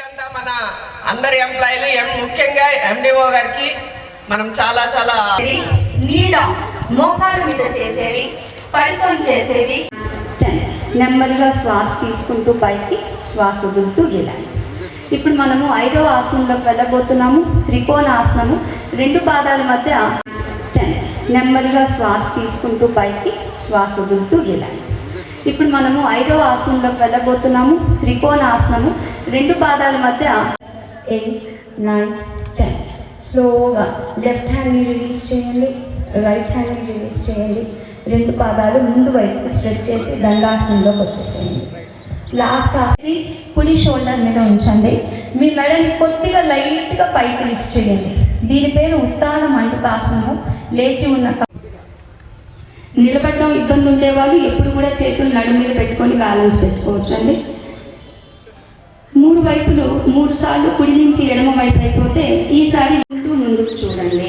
Night అంతా మన అందరి ఎంప్లాయీలు ఎం ముఖ్యంగా ఎండిఓ గారికి మనం చాలా చాలా నీడ మోకాల మీద చేసేవి పడుకొని చేసేవి. నెమ్మదిగా శ్వాస తీసుకుంటూ పైకి శ్వాస వదులుతూ రిలాక్స్ ఇప్పుడు మనము ఐదవ ఆసనంలోకి వెళ్ళబోతున్నాము త్రికోణ ఆసనము రెండు పాదాల మధ్య. నెమ్మదిగా శ్వాస తీసుకుంటూ పైకి శ్వాస వదులుతూ రిలాక్స్ ఇప్పుడు మనము ఐదవ ఆసనంలోకి వెళ్ళబోతున్నాము త్రికోణ ఆసనము. రెండు పాదాల మధ్య ఎయిట్ నైన్ టెన్ స్లోగా లెఫ్ట్ హ్యాండ్ని రిలీజ్ చేయండి రైట్ హ్యాండ్ని రిలీజ్ చేయండి. రెండు పాదాలు ముందు వైపు స్ట్రెచ్ చేసి దండాసనంలోకి వచ్చేసేయండి. లాస్ట్ ఆసి కుడి షోల్డర్ మీద ఉంచండి. మీ మెడని కొద్దిగా లైట్గా పైకి లిఫ్ట్ చేయండి. దీని పేరు ఉత్తాన మండుతాసనము లేచి ఉన్న నిలబడడం ఇబ్బంది ఉండేవాళ్ళు ఎప్పుడు కూడా చేతులు నడుము మీద పెట్టుకొని బ్యాలెన్స్ పెట్టుకోవచ్చు అండి. మూడు వైపులు మూడు సార్లు కుడి నుంచి ఎడమ వైపు అయిపోతే ఈసారి ముందు ముందుకు చూడండి.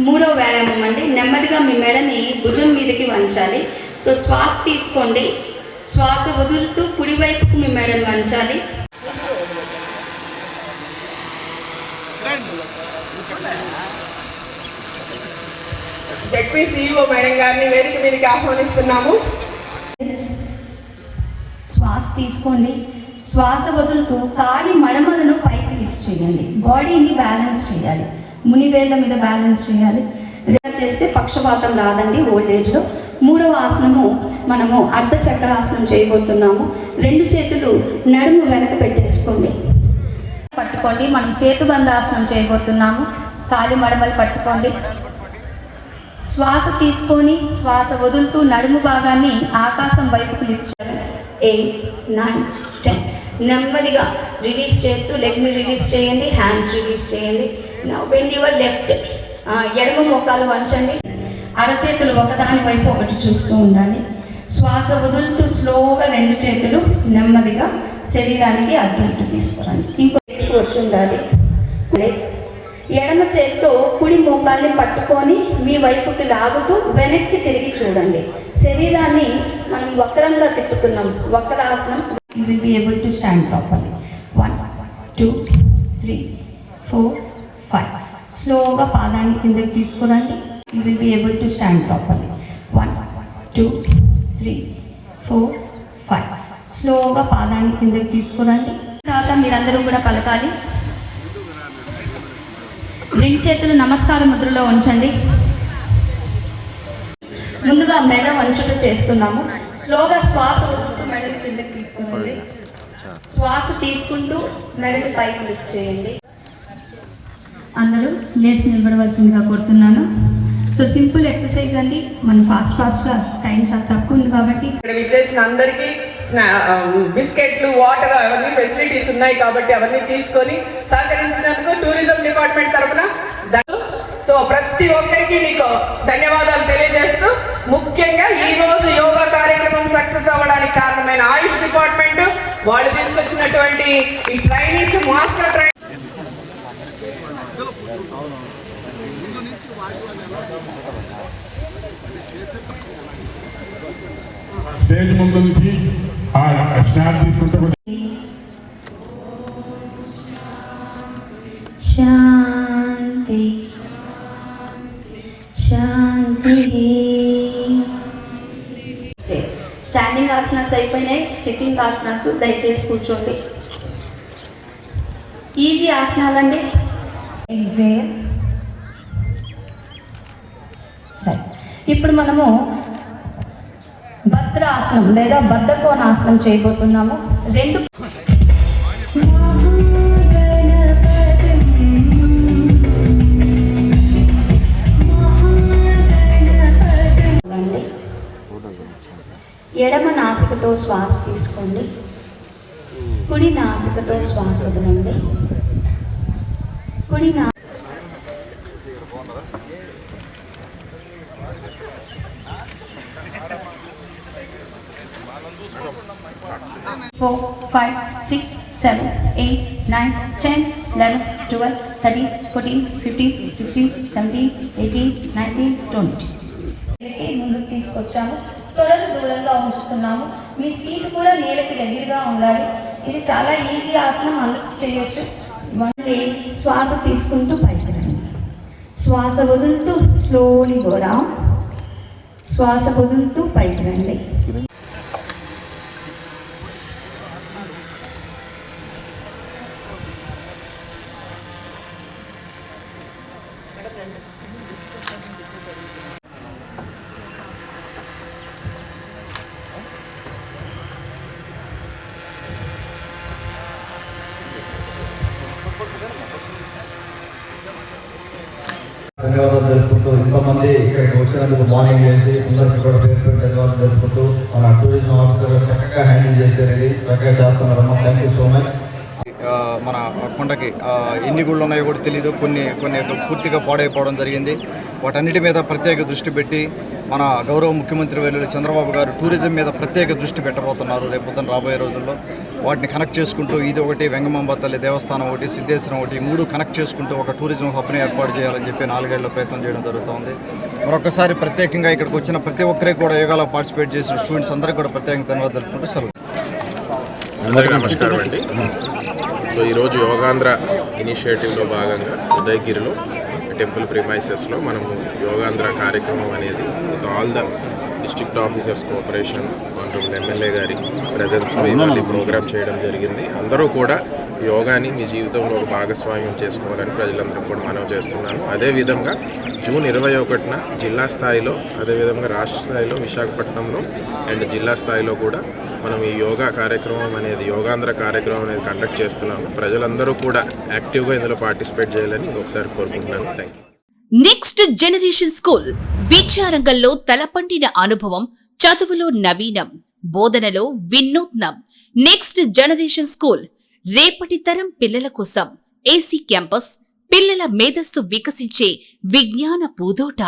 మూడో వ్యాయామం అండి. నెమ్మదిగా మీ మెడని భుజం మీదకి వంచాలి. సో శ్వాస తీసుకోండి. శ్వాస వదులుతూ కుడి వైపుకు మీ మెడను వంచాలి. జడ్పీ సిఇఓ మేడం గారిని వేదిక మీదకి ఆహ్వానిస్తున్నాము. శ్వాస తీసుకోండి. శ్వాస వదులుతూ కాలి మడమలను పైకి లిఫ్ట్ చేయండి. బాడీని బ్యాలెన్స్ చేయాలి. ముని మీద బ్యాలెన్స్ చేయాలి. చేస్తే పక్షపాతం రాదండి ఓల్డ్ ఏజ్లో మూడవ ఆసనము మనము అర్ధ చక్రాసనం చేయబోతున్నాము. రెండు చేతులు నడుము వెనక పెట్టేసుకోండి. పట్టుకోండి. మనం సేతుబంధాసనం చేయబోతున్నాము. కాలి మడమలు పట్టుకోండి. శ్వాస తీసుకొని శ్వాస వదులుతూ నడుము భాగాన్ని ఆకాశం వైపుకు లిఫ్ట్ చేయాలి. ఎయిట్ నైన్ టెన్ నెమ్మదిగా రిలీజ్ చేస్తూ లెగ్ని రిలీజ్ చేయండి హ్యాండ్స్ రిలీజ్ చేయండి. వెండి యువర్ లెఫ్ట్ ఎడమ మోకాలు వంచండి. అరచేతులు ఒకదాని వైపు ఒకటి చూస్తూ ఉండాలి. శ్వాస వదులుతూ స్లోగా రెండు చేతులు నెమ్మదిగా శరీరానికి అడ్డు ఇటు తీసుకురండి. ఇంకో వచ్చి ఉండాలి. ఎడమ చేత్తో కుడి మోకాల్ని పట్టుకొని మీ వైపుకి లాగుతూ వెనక్కి తిరిగి చూడండి. శరీరాన్ని మనం వక్రంగా తిప్పుతున్నాం. వక్రాసనం. You will be able to stand properly one two three four five స్లోగా పాదాన్ని కిందకి తీసుకురండి. You will be able to stand properly one two three four five స్లోగా పాదాన్ని కిందకి తీసుకురండి. తర్వాత మీరందరూ కూడా పలకాలి. రెండు చేతులు నమస్కార ముద్రలో ఉంచండి. ముందుగా మెడ వంచుట చేస్తున్నాము. స్లోగా శ్వాస వదులుతూ మెడలు కిందకి తీసుకోండి శ్వాస తీసుకుంటూ మెడలు పైకి లిఫ్ట్ చేయండి. అందరూ లేచి నిలబడవలసిందిగా కోరుతున్నాను. సో సింపుల్ ఎక్సర్సైజ్ అండి. మనం ఫాస్ట్ ఫాస్ట్గా టైం చాలా తక్కువ ఉంది కాబట్టి ఇక్కడ విచ్చేసిన అందరికీ బిస్కెట్లు వాటర్ అవన్నీ ఫెసిలిటీస్ ఉన్నాయి కాబట్టి అవన్నీ తీసుకొని సహకరించినందుకు టూరిజం డిపార్ట్మెంట్ తరఫున సో ప్రతి ఒక్కరికి మీకు ధన్యవాదాలు తెలియజేస్తూ ముఖ్యంగా ఈ రోజు యోగా కార్యక్రమం సక్సెస్ అవ్వడానికి కారణమైన ఆయుష్ డిపార్ట్మెంట్ వాళ్ళు తీసుకొచ్చినటువంటి ఈ ట్రైనీస్ మాస్టర్ ట్రైన్ స్టేజ్ ముందు నుంచి ఆ స్నాప్ తీసుకుంటే శాంతి శాంతి. స్టాండింగ్ ఆసనాస్ అయిపోయినాయి సిట్టింగ్ ఆసనాస్ దయచేసి కూర్చోండి. ఈజీ ఆసనాలండి ఎగ్జేల్ ఇప్పుడు మనము భద్రాసనం లేదా బద్ధకోణాసనం చేయబోతున్నాము. రెండు ఎడమ నాసికతో శ్వాస తీసుకోండి. కుడి నాసికతో శ్వాస వదలండి. కుడి నా four five six seven eight nine ten eleven twelve thirteen fourteen fifteen sixteen seventeen eighteen nineteen twenty ముందుకు తీసుకొచ్చాము. తొడలు దూరంగా ఉంచుతున్నాము. మీ సీట్ కూడా నేలకి దగ్గరగా ఉండాలి. ఇది చాలా ఈజీ ఆసనం అందరూ చేయొచ్చు. మళ్ళీ శ్వాస తీసుకుంటూ పైకి శ్వాస వదులుతూ స్లోలీ కూడా శ్వాస వదులుతూ పైకి రండి ధన్యవాదాలు జరుపుకుంటూ ఇంతమంది ఇక్కడికి వచ్చినందుకు మార్నింగ్ చేసి అందరికీ కూడా పేరు పేరు ధన్యవాదాలు జరుపుకుంటూ మన టూరిజం ఆఫీసర్ చక్కగా హ్యాండిల్ చేసేది చక్కగా చేస్తున్నారమ్మా. థ్యాంక్ యూ సో మచ్ మన కొండకి ఎన్ని గుళ్ళు ఉన్నాయో కూడా తెలియదు కొన్ని కొన్ని పూర్తిగా పాడైపోవడం జరిగింది. వాటన్నిటి మీద ప్రత్యేక దృష్టి పెట్టి మన గౌరవ ముఖ్యమంత్రి వర్యులు చంద్రబాబు గారు టూరిజం మీద ప్రత్యేక దృష్టి పెట్టబోతున్నారు రేపు పొద్దున్న రాబోయే రోజుల్లో. వాటిని కనెక్ట్ చేసుకుంటూ ఇది ఒకటి వెంగమాంబ తల్లి దేవస్థానం ఒకటి సిద్ధేశ్వరం ఒకటి మూడు కనెక్ట్ చేసుకుంటూ ఒక టూరిజం హబ్ని ఏర్పాటు చేయాలని చెప్పి నాలుగేళ్ళ ప్రయత్నం చేయడం జరుగుతోంది. మరొకసారి ప్రత్యేకంగా ఇక్కడికి వచ్చిన ప్రతి ఒక్కరికి కూడా యోగాలో పార్టిసిపేట్ చేసిన స్టూడెంట్స్ అందరికీ కూడా ప్రత్యేకంగా ధన్యవాదాలు తెలుపుకుంటూ సెలవు. అందరికీ నమస్కారం అండి. సో ఈరోజు యోగాంధ్ర ఇనిషియేటివ్లో భాగంగా ఉదయగిరిలో టెంపుల్ ప్రిమైసెస్లో మనము యోగాంధ్ర కార్యక్రమం అనేది with all the district officers cooperation అంటుంది ఎమ్మెల్యే గారి ప్రజెన్స్లో ఇవాళ ప్రోగ్రామ్ చేయడం జరిగింది. అందరూ కూడా యోగాని మీ జీవితంలో ఒక భాగస్వామ్యం చేసుకోవాలని ప్రజలందరూ కూడా మనవి చేస్తున్నాను. అదేవిధంగా జూన్ ఇరవై ఒకటిన జిల్లా స్థాయిలో అదేవిధంగా రాష్ట్ర స్థాయిలో విశాఖపట్నంలో అండ్ జిల్లా స్థాయిలో కూడా మనం ఈ యోగా కార్యక్రమం అనేది యోగాంధ్ర కార్యక్రమం అనేది కండక్ట్ చేస్తున్నాము. ప్రజలందరూ కూడా యాక్టివ్గా ఇందులో పార్టిసిపేట్ చేయాలని ఇంకొకసారి కోరుకుంటున్నాను. Thank you next generation school విద్యారంగంలో తలపండిన అనుభవం చదువులో నవీనం బోధనలో వినూత్నం. నెక్స్ట్ జనరేషన్ స్కూల్ రేపటి తరం పిల్లల కోసం ఏసీ క్యాంపస్ పిల్లల మేధస్సు వికసించే విజ్ఞాన పూదోట.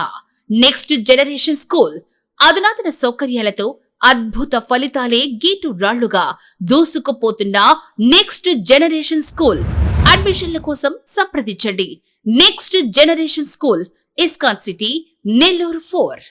నెక్స్ట్ జనరేషన్ స్కూల్ అధునాతన సౌకర్యాలతో అద్భుత ఫలితాలే గీటు రాళ్ళుగా దూసుకుపోతున్న నెక్స్ట్ జనరేషన్ స్కూల్ అడ్మిషన్ల కోసం సంప్రదించండి. Next generation school ISKCON city Nellore four